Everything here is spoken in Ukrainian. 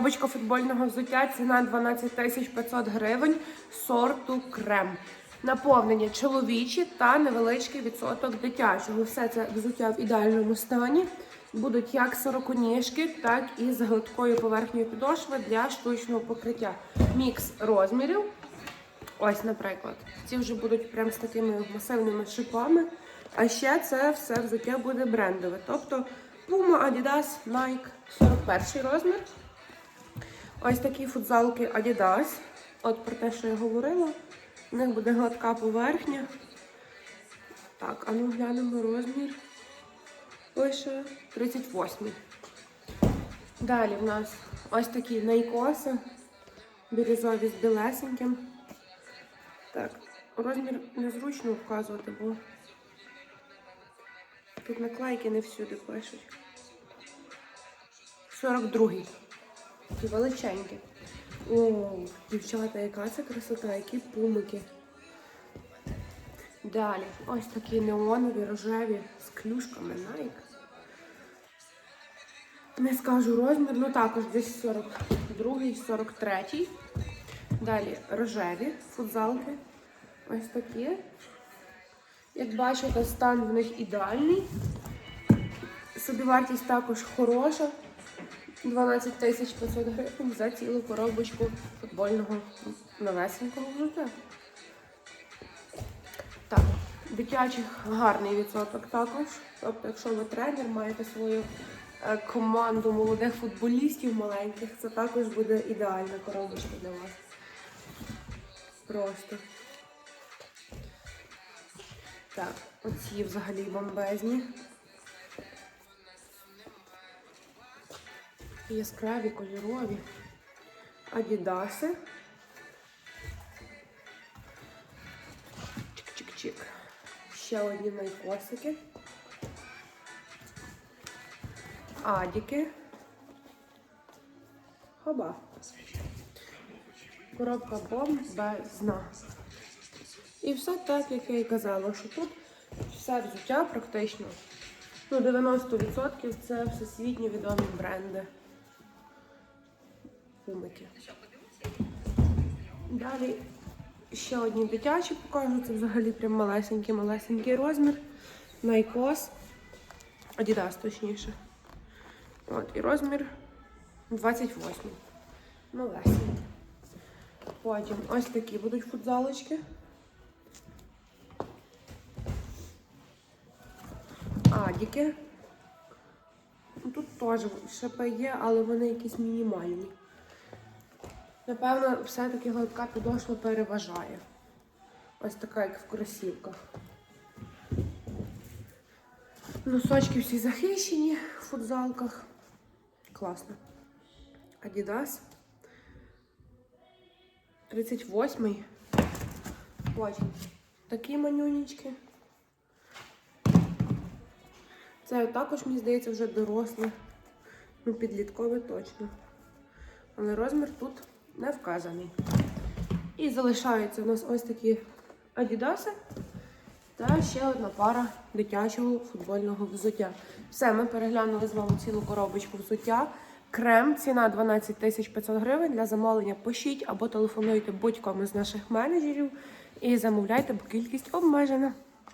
Коробочка футбольного взуття, ціна 12 тисяч 500 гривень, сорту крем. Наповнення чоловічі та невеличкий відсоток дитячого. Все це взуття в ідеальному стані. Будуть як сороконіжки, так і з гладкою поверхньою підошви для штучного покриття. Мікс розмірів. Ось, наприклад, ці вже будуть прям з такими масивними шипами. А ще це все взуття буде брендове. Тобто Puma, Adidas, Nike, 41 розмір. Ось такі футзалки Adidas. От про те, що я говорила. У них буде гладка поверхня. Так, а ну глянемо розмір. Пише 38. Далі в нас ось такі найкоси. Бірюзові з білесеньким. Так, розмір незручно вказувати, бо тут наклейки не всюди пишуть. 42-й. Такі величенькі. О, дівчата, яка це красота, які пумики. Далі, ось такі неонові, рожеві з клюшками Nike. Не скажу розмір, ну також десь 42-й, 43-й. Далі рожеві футзалки. Ось такі. Як бачите, стан в них ідеальний. Собівартість також хороша. 12 тисяч 500 гривень за цілу коробочку футбольного новесенького взуття. Так, дитячих гарний відсоток також. Тобто, якщо ви тренер, маєте свою е, команду молодих футболістів маленьких, це також буде ідеальна коробочка для вас. Просто. Так, оці взагалі бомбезні. Яскраві, кольорові. Адідаси. Чик-чик-чик. Ще одні найкосики. Адіки. Хоба. Коробка бомбезна. І все так, як я і казала, що тут все взуття практично. Ну, 90% це всесвітньо відомі бренди. Пумики. Далі ще одні дитячі покажу. Це взагалі прям малесенький-малесенький розмір. Найкос. Адідас, точніше. От, і розмір 28. Малесенький. Потім ось такі будуть футзалочки. Адіки. Тут теж шипи є, але вони якісь мінімальні. Напевно, все-таки гладка підошва переважає. Ось така, як в кросівках. Носочки всі захищені в футзалках. Класно. Adidas. 38-й. Потім такі манюнічки. Це також, мені здається, вже доросле. Ну, підліткове точно. Але розмір тут не вказаний. І залишаються у нас ось такі адідаси та ще одна пара дитячого футбольного взуття. Все, ми переглянули з вами цілу коробочку взуття. Крем, ціна 12 тисяч 500 гривень. Для замовлення пишіть або телефонуйте будь-кому з наших менеджерів і замовляйте, бо кількість обмежена.